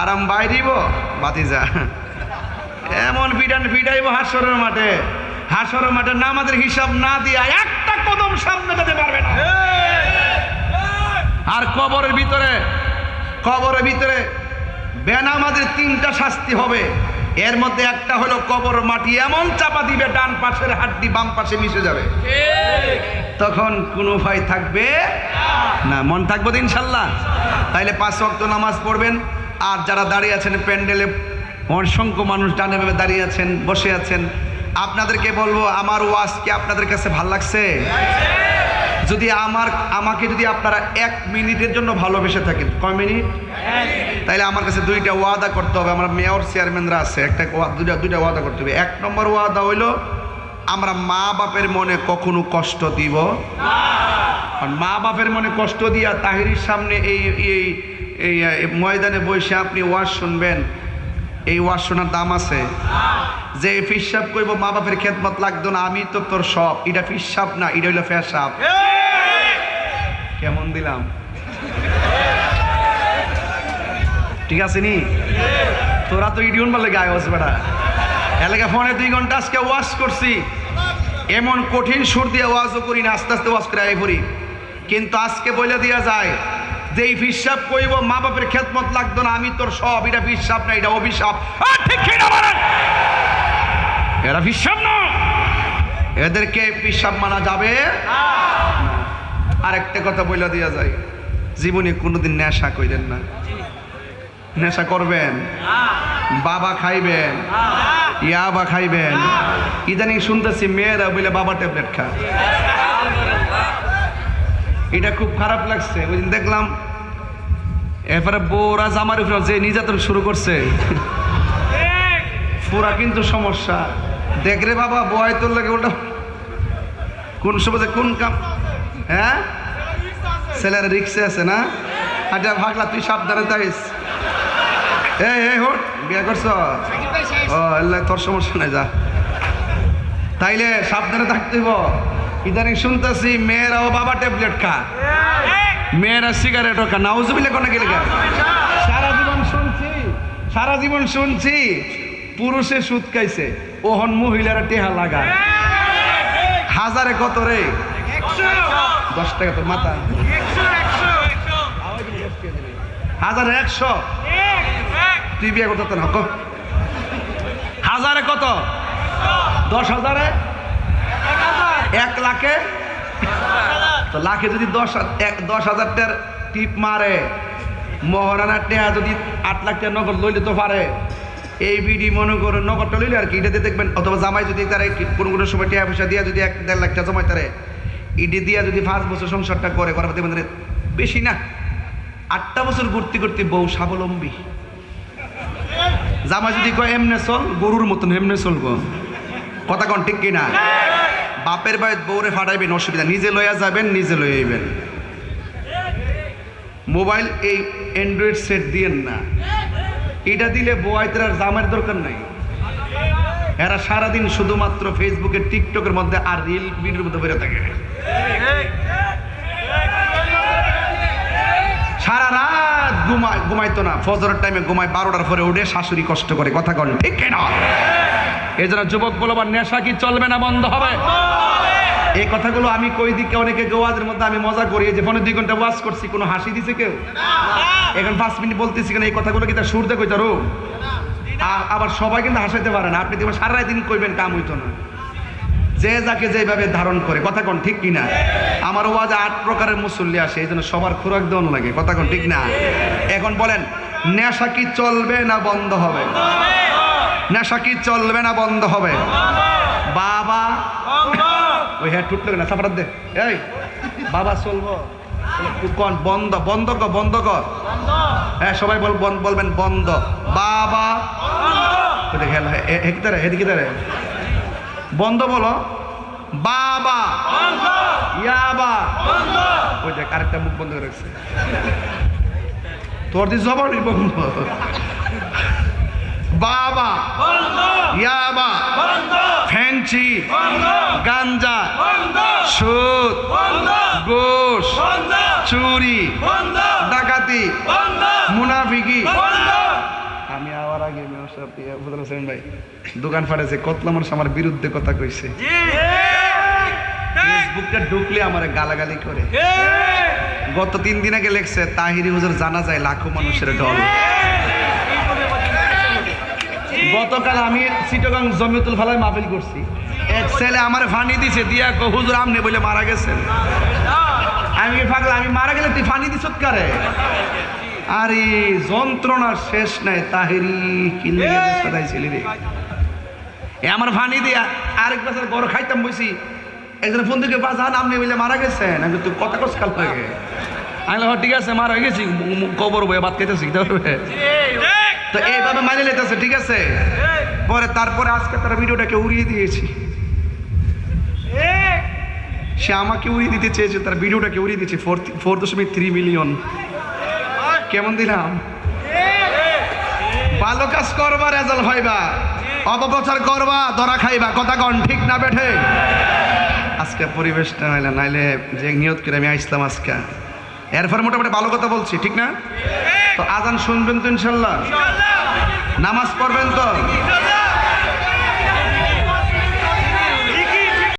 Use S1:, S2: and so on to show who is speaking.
S1: আরাম বাইরিব? বাতিজা। এমন পিটান পিটাইব হাসরের মাঠে। হাসরের মাঠে নামাজের হিসাব না দিয়া একটা কদম সামনে যেতে পারবে না। আর কবরের ভিতরে কবরের ভিতরে বেনামাজের তিনটা শাস্তি হবে। এর মধ্যে একটা হলো কবর মাটি এমন চাপা দিবে, ডান পাশের হাড্ডি বাম পাশে মিশে যাবে। তখন কোনো ভাই থাকবে না। মন থাকব ইনশাল্লাহ। তাইলে পাঁচ ওয়াক্ত নামাজ পড়বেন। আর যারা দাঁড়িয়ে আছেন প্যান্ডেলে, অসংখ্য মানুষ ডানে ভাবে দাঁড়িয়ে আছেন, বসে আছেন। আপনাদেরকে বলব, আমার ওয়াজ কি আপনাদের কাছে ভালো লাগছে? যদি আমার, আমাকে যদি আপনারা এক মিনিটের জন্য ভালোবেসে থাকেন, কয় মিনিট? তাহলে আমার কাছে দুইটা ওয়াদা করতে হবে। আমার মেয়র চেয়ারম্যানরা আছে, একটা দুইটা দুইটা ওয়াদা করতে হবে। এক নম্বর ওয়াদা হইল, আমরা মা বাপের মনে কখনো কষ্ট দিব মা বাপের মনে কষ্ট দিয়া তাহিরির সামনে এই এই এই ময়দানে বসে আপনি ওয়াজ শুনবেন। এই ওয়াজ শোনার দাম আছে। যে ফিসাব করব মা বাপের খেদমত লাগতো না আমি তো তোর সব। এটা ফিসাব না, এটা হইল ফেসাব কেমন দিলাম? ঠিক আছে নি? তোরা তো ইডিয়ন বলে গায়ে বসে বেটা এলাকা ফোনে দুই ঘণ্টা আজকে ওয়াশ করছি। এমন কঠিন সুর দিয়ে ওয়াজও করি না, আস্তে আস্তে ওয়াজ করে আয় করি। কিন্তু আজকে বলে দেওয়া যায় যে এই ফিসাব কইব মা বাপের খেদমত লাগতো না, আমি তোর সব, এটা ফিসাব না, এটা অভিশাপ? এরা ফিসাব না। এদেরকে ফিসাব মানা যাবে? আর একটা কথা বলে দেওয়া যায় জীবনে কোনোদিন নেশা কইলেন না। নেশা করবেন। বাবা খাইবেন। ইয়াবা খাইবেন। ইদানিং শুনতেছি মেয়েরা বলে বাবা ট্যাবলেট খা এটা খুব খারাপ লাগছে। ওই দেখলাম এরপরে বউরা জামার উপরে যে নির্যাতন শুরু করছে। পুরা কিন্তু সমস্যা। দেখ রে বাবা বয় তোর লাগে ওটা কোন সময় কোন কাম হ্যাঁ? ছেলেরা রিক্সে আছে না? আচ্ছা ভাগলা তুই সাবধানে তাইস এই এই হোট বিয়া করছ? ও তোর সমস্যা নাই যা। তাইলে সাবধানে থাকতে হইব। ইদানিং শুনতেছি মেয়েরাও বাবা ট্যাবলেট খা মেয়েরা সিগারেটও খা নাউজুবিলে কোনে গেলে সারা জীবন শুনছি, সারা জীবন শুনছি, পুরুষে সুদ খাইছে, ওহন মহিলারা টেহা লাগা হাজারে কত রে? দশ টাকা তোর মাথা হাজারে একশো? তুই বিয়ে করতে না, কো? হাজারে কত? দশ হাজারে? এক লাখে? তো লাখে যদি দশ দশ হাজারটার টিপ মারে মহারানার টেহা যদি আট লাখ টাকা নগদ লইলে তো পারে। এই বিডি মনে করে নগদটা লইলে আর কি, এটাতে দেখবেন, অথবা জামাই যদি তারা কোনো কোনো সময় টেহা পয়সা দিয়ে যদি এক দেড় লাখ টাকা জমাই তারে, ইডি দিয়া যদি পাঁচ বছর সংসারটা করে, করার যে বেশি না। আটটা বছর ঘুরতে ঘুরতে বউ স্বাবলম্বী। জামাই যদি কয়, এমনে চল, গরুর মতন এমনে চলবো কথা কন ঠিক কিনা? বাপের বাড়িতে বউরে ফাটাইবেন, অসুবিধা। নিজে লইয়া যাবেন, নিজে লইয়া আইবেন। মোবাইল এই অ্যান্ড্রয়েড সেট দিয়েন না। এটা দিলে বউয়াইতের আর জামের দরকার নাই। এরা সারাদিন শুধুমাত্র ফেসবুকে টিকটকের মধ্যে আর রিল ভিডিওর মধ্যে বেরো থাকে। সারা রাত ঘুমায় ঘুমাইতো না। ফজরের টাইমে ঘুমায়, বারোটার পরে উঠে শাশুড়ি কষ্ট করে কথা কন, ঠিক না জন্য যুবক বলবার নেশা কি চলবে না বন্ধ হবে? এই কথাগুলো আমি কই দিকে, অনেকে গোয়াজের মধ্যে আমি মজা করি যে ফোনে দুই ঘণ্টা ওয়াজ করছি, কোনো হাসি দিছে কেউ? এখন পাঁচ মিনিট বলতেছি কেন, এই কথাগুলো কি তার সুর দেখো তারও আবার সবাই কিন্তু হাসাইতে পারে না, আপনি দেখবেন সারা দিন কইবেন, কাম হইতো না। যে যাকে যেভাবে ধারণ করে, কথা কোন ঠিক কিনা? আমার ওয়াজে আট প্রকারের মুসল্লি আসে, এই জন্য সবার খোরাক দেওয়ান লাগে, কথা কোন ঠিক না? এখন বলেন, নেশা কি চলবে না বন্ধ হবে? নেশা কি চলবে না বন্ধ হবে? বাবা। ওই হ্যাঁ টুটলো না সাপার দে। এই বাবা চলবো। কোন বন্ধ বন্ধ কর বন্ধ কর। হ্যাঁ সবাই বল বন- বলবেন বন্ধ। বাবা। এদিকে দাঁড়া, এদিকে দাঁড়া। বন্ধ বলো। বাবা। ইয়াবা ওই দেখ আরেকটা মুখ বন্ধ করে রাখছে। তোর দিয়ে জবানই বন্ধ। বাবা ইয়াবা ফ্যান্সি গাঞ্জা সুদ গোশ চুরি ডাকাতি মুনাফিকি। আমি আবার আগে ফজল হোসেন ভাই দোকান ফাটেছে কতলা মানুষ আমার বিরুদ্ধে কথা কইছে। ফেসবুকটা ঢুকলে আমার গালাগালি করে। গত তিন দিন আগে লেখছে তাহিরি হুজুর জানা যায় লাখো মানুষের ঢল। গতকাল আমি চিটগাং জমিয়তুল ফালায় মাহফিল করছি। এক ছেলে আমার ফানি দিছে দিয়া কো হুজুর আমনে বলে মারা গেছেন। আমি পাগলা? আমি মারা গেলে তুই ফানি দিছত কারে? আরে যন্ত্রণার শেষ নাই তাহেরি কিলে সদাইছিলি রে? এ আমার ফানি দিয়া আরেক বছর বড় খাইতাম বসি একজন ফোন থেকে বাস হান আপনি বলে মারা গেছেন। আমি তুই কথা কস কাল লাগে আমি "হ, ঠিক আছে মারা গেছি কবর বয়ে ভাত খাইতে শিখতে পারবে তো এইভাবে মানিয়ে লেতেছে ঠিক আছে? পরে তারপরে আজকে তারা ভিডিওটাকে উড়িয়ে দিয়েছি। সে আমাকে উড়িয়ে দিতে চেয়েছে, তার ভিডিওটাকে উড়িয়ে দিয়েছে ফোর ফোর দশমিক থ্রি মিলিয়ন কেমন দিলাম? ভালো কাজ করবা, রেজাল্ট হইবা। অপপ্রচার করবা, ধরা খাইবা, কথা কন, ঠিক না বেঠে? আজকে পরিবেশটা নাইলে নাইলে যে নিয়ত করে আমি আসলাম আজকে। এরপর মোটামুটি ভালো কথা বলছি, ঠিক না? তো আজান শুনবেন তো ইনশাল্লাহ। নামাজ পড়বেন তো?